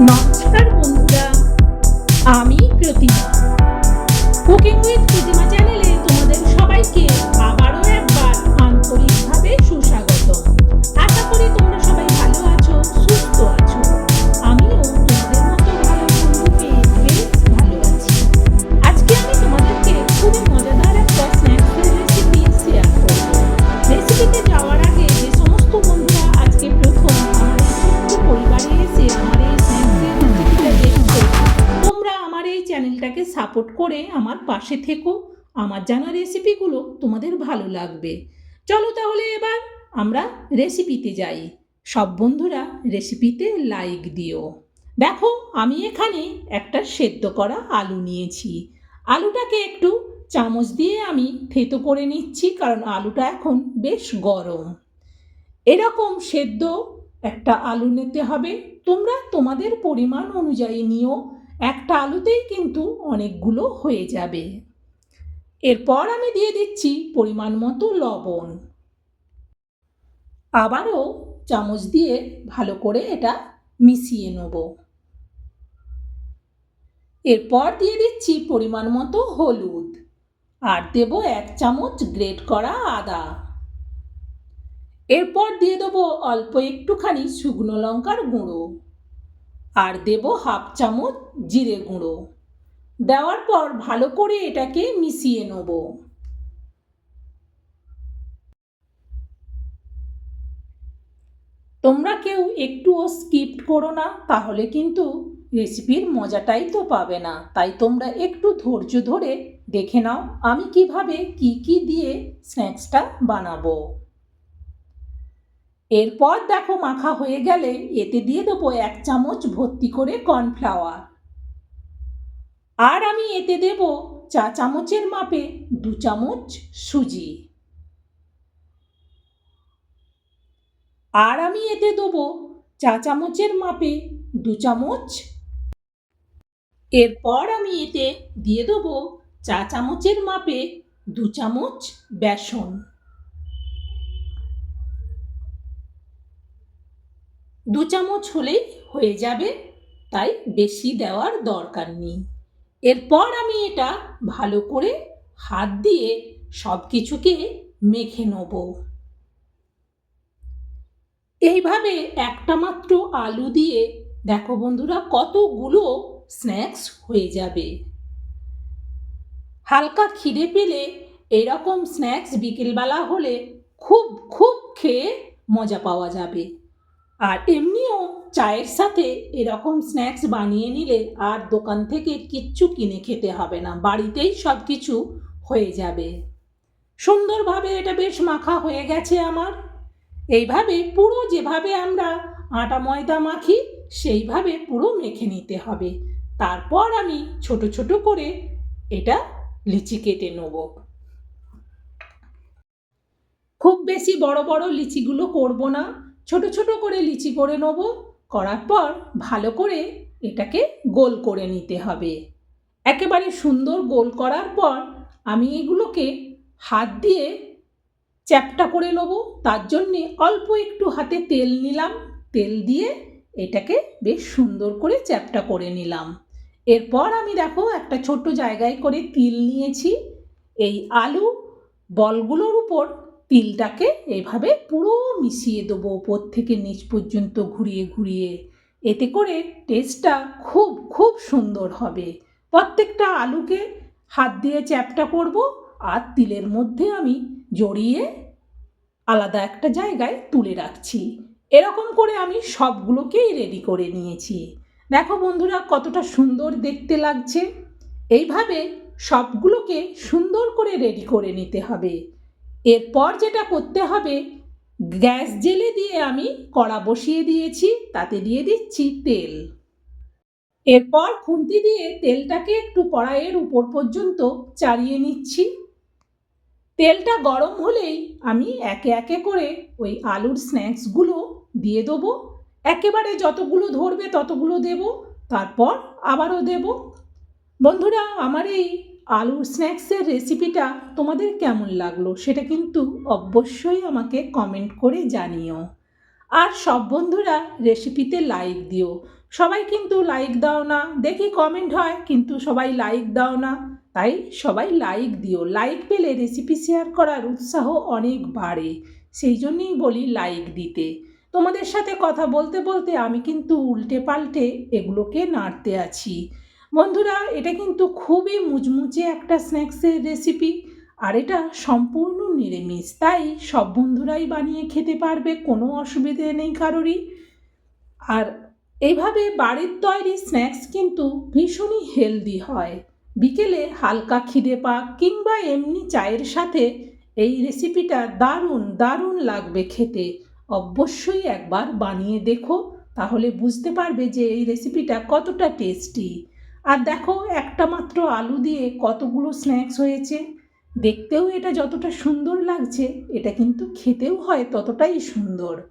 নমস্কার বন্ধুরা আমি প্রতিমা সাপোর্ট করে আমার পাশে থেকো। আমার জানা রেসিপিগুলো তোমাদের ভালো লাগবে। চলো তাহলে এবার আমরা রেসিপিতে যাই। সব বন্ধুরা রেসিপিতে লাইক দিও। দেখো, আমি এখানে একটা সেদ্ধ করা আলু নিয়েছি। আলুটাকে একটু চামচ দিয়ে আমি থেতো করে নিচ্ছি, কারণ আলুটা এখন বেশ গরম। এরকম সেদ্ধ একটা আলু নিতে হবে। তোমরা তোমাদের পরিমাণ অনুযায়ী নিও। একটা আলুতেই কিন্তু অনেকগুলো হয়ে যাবে। এরপর আমি দিয়ে দিচ্ছি পরিমাণ মতো লবণ। আবারও চামচ দিয়ে ভালো করে এটা মিশিয়ে নেব। এরপর দিয়ে দিচ্ছি পরিমাণ মতো হলুদ আর দেব এক চামচ গ্রেট করা আদা। এরপর দিয়ে দেবো অল্প একটুখানি শুকনো লঙ্কার গুঁড়ো। আর দেব হাফ চামচ জিরে গুঁড়ো। দেওয়ার পর ভালো করে এটাকে মিশিয়ে নেব। তোমরা কেউ একটুও স্কিপ্ট করো না, তাহলে কিন্তু রেসিপির মজাটাই তো পাবে না। তাই তোমরা একটু ধৈর্য ধরে দেখে নাও আমি কীভাবে কি কি দিয়ে স্ন্যাক্সটা বানাবো। এরপর দেখো মাখা হয়ে গেলে এতে দিয়ে দেবো এক চামচ ভর্তি করে কর্নফ্লাওয়ার। আর আমি এতে দেব চা চামচের মাপে দু চামচ সুজি। আর আমি এতে দেবো চা চামচের মাপে দু চামচ। এরপর আমি এতে দিয়ে দেবো চা চামচের মাপে দু চামচ বেসন। দু চামচ হলেই হয়ে যাবে, তাই বেশি দেওয়ার দরকার নেই। এরপর আমি এটা ভালো করে হাত দিয়ে সব কিছুকে মেখে নেব। এইভাবে একটা মাত্র আলু দিয়ে, দেখো বন্ধুরা, কতগুলো স্ন্যাক্স হয়ে যাবে। হালকা খিদে পেলে এরকম স্ন্যাক্স বিকেলবেলা হলে খুব খুব খেয়ে মজা পাওয়া যাবে। আর এমনিও চায়ের সাথে এরকম স্ন্যাক্স বানিয়ে নিলে আর দোকান থেকে কিচ্ছু কিনে খেতে হবে না, বাড়িতেই সব কিছু হয়ে যাবে। সুন্দরভাবে এটা বেশ মাখা হয়ে গেছে আমার। এইভাবে পুরো যেভাবে আমরা আটা ময়দা মাখি, সেইভাবে পুরো মেখে নিতে হবে। তারপর আমি ছোট ছোট করে এটা লিচি কেটে নেব। খুব বেশি বড় বড় লিচিগুলো করব না। ছোট ছোট করে লিচি করে নেব। করার পর ভালো করে এটাকে গোল করে নিতে হবে। একেবারে সুন্দর গোল করার পর আমি এগুলোকে হাত দিয়ে চ্যাপটা করে নেব। তার জন্যে অল্প একটু হাতে তেল নিলাম। তেল দিয়ে এটাকে বেশ সুন্দর করে চ্যাপটা করে নিলাম। এরপর আমি দেখো একটা ছোট্ট জায়গায় করে তিল নিয়েছি। এই আলু বলগুলোর উপর তিলটাকে এইভাবে পুরো মিশিয়ে দেবো ওপর থেকে নিচ পর্যন্ত ঘুরিয়ে ঘুরিয়ে। এতে করে টেস্টটা খুব খুব সুন্দর হবে। প্রত্যেকটা আলুকে হাত দিয়ে চ্যাপটা করব আর তিলের মধ্যে আমি জড়িয়ে আলাদা একটা জায়গায় তুলে রাখছি। এরকম করে আমি সবগুলোকেই রেডি করে নিয়েছি। দেখো বন্ধুরা, কতটা সুন্দর দেখতে লাগছে। এইভাবে সবগুলোকে সুন্দর করে রেডি করে নিতে হবে। এরপর যেটা করতে হবে, গ্যাস জেলে দিয়ে আমি কড়া বসিয়ে দিয়েছি, তাতে দিয়ে দিচ্ছি তেল। এরপর খুন্তি দিয়ে তেলটাকে একটু কড়াইয়ের উপর পর্যন্ত চাড়িয়ে নিচ্ছি। তেলটা গরম হলেই আমি একে একে করে ওই আলুর স্ন্যাক্সগুলো দিয়ে দেবো। একেবারে যতগুলো ধরবে ততগুলো দেব, তারপর আবারও দেব। বন্ধুরা, আমার এই আলুর স্ন্যাক্সের রেসিপিটা তোমাদের কেমন লাগল সেটা কিন্তু অবশ্যই আমাকে কমেন্ট করে জানিও। আর সব বন্ধুরা রেসিপিতে লাইক দিও। সবাই কিন্তু লাইক দাও না, দেখি কমেন্ট হয়, কিন্তু সবাই লাইক দাও না। তাই সবাই লাইক দিও। লাইক পেলে রেসিপি শেয়ার করার উৎসাহ অনেক বাড়ে, সেই জন্যই বলি লাইক দিতে। তোমাদের সাথে কথা বলতে বলতে আমি কিন্তু উল্টে পাল্টে এগুলোকে নাড়তে আছি। বন্ধুরা, এটা কিন্তু খুবই মুচমুচে একটা স্ন্যাক্সের রেসিপি আর এটা সম্পূর্ণ নিরামিষ। তাই সব বন্ধুরাই বানিয়ে খেতে পারবে, কোনো অসুবিধে নেই কারোরই। আর এইভাবে বাড়ির তৈরি স্ন্যাক্স কিন্তু ভীষণই হেলদি হয়। বিকেলে হালকা খিদে পাক কিংবা এমনি চায়ের সাথে এই রেসিপিটা দারুণ দারুণ লাগবে খেতে। অবশ্যই একবার বানিয়ে দেখো, তাহলে বুঝতে পারবে যে এই রেসিপিটা কতটা টেস্টি আর দেখো, একটা মাত্র আলু দিয়ে কতগুলো স্ন্যাক্স হয়েছে। দেখতেও এটা যতটা সুন্দর লাগছে, এটা কিন্তু খেতেও হয় ততটাই সুন্দর।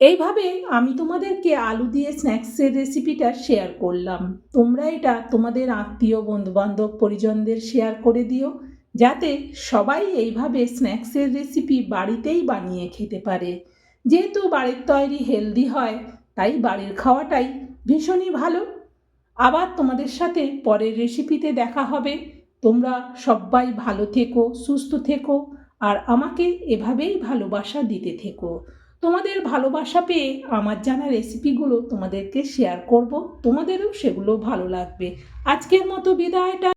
এইভাবে আমি তোমাদেরকে আলু দিয়ে স্ন্যাক্সের রেসিপিটা শেয়ার করলাম। তোমরা এটা তোমাদের আত্মীয়, বন্ধুবান্ধব, পরিজনদের শেয়ার করে দিও, যাতে সবাই এইভাবে স্ন্যাক্সের রেসিপি বাড়িতেই বানিয়ে খেতে পারে। যেহেতু বাড়ির তৈরি হেলদি হয়, তাই বাড়ির খাওয়াটাই ভীষণই ভালো। আবার তোমাদের সাথে পরের রেসিপিতে দেখা হবে। তোমরা সবাই ভালো থেকো, সুস্থ থেকো, আর আমাকে এভাবেই ভালোবাসা দিতে থেকো। তোমাদের ভালোবাসা পেয়ে আমার জানা রেসিপিগুলো তোমাদেরকে শেয়ার করব। তোমাদেরও সেগুলো ভালো লাগবে। আজকের মতো বিদায়টা।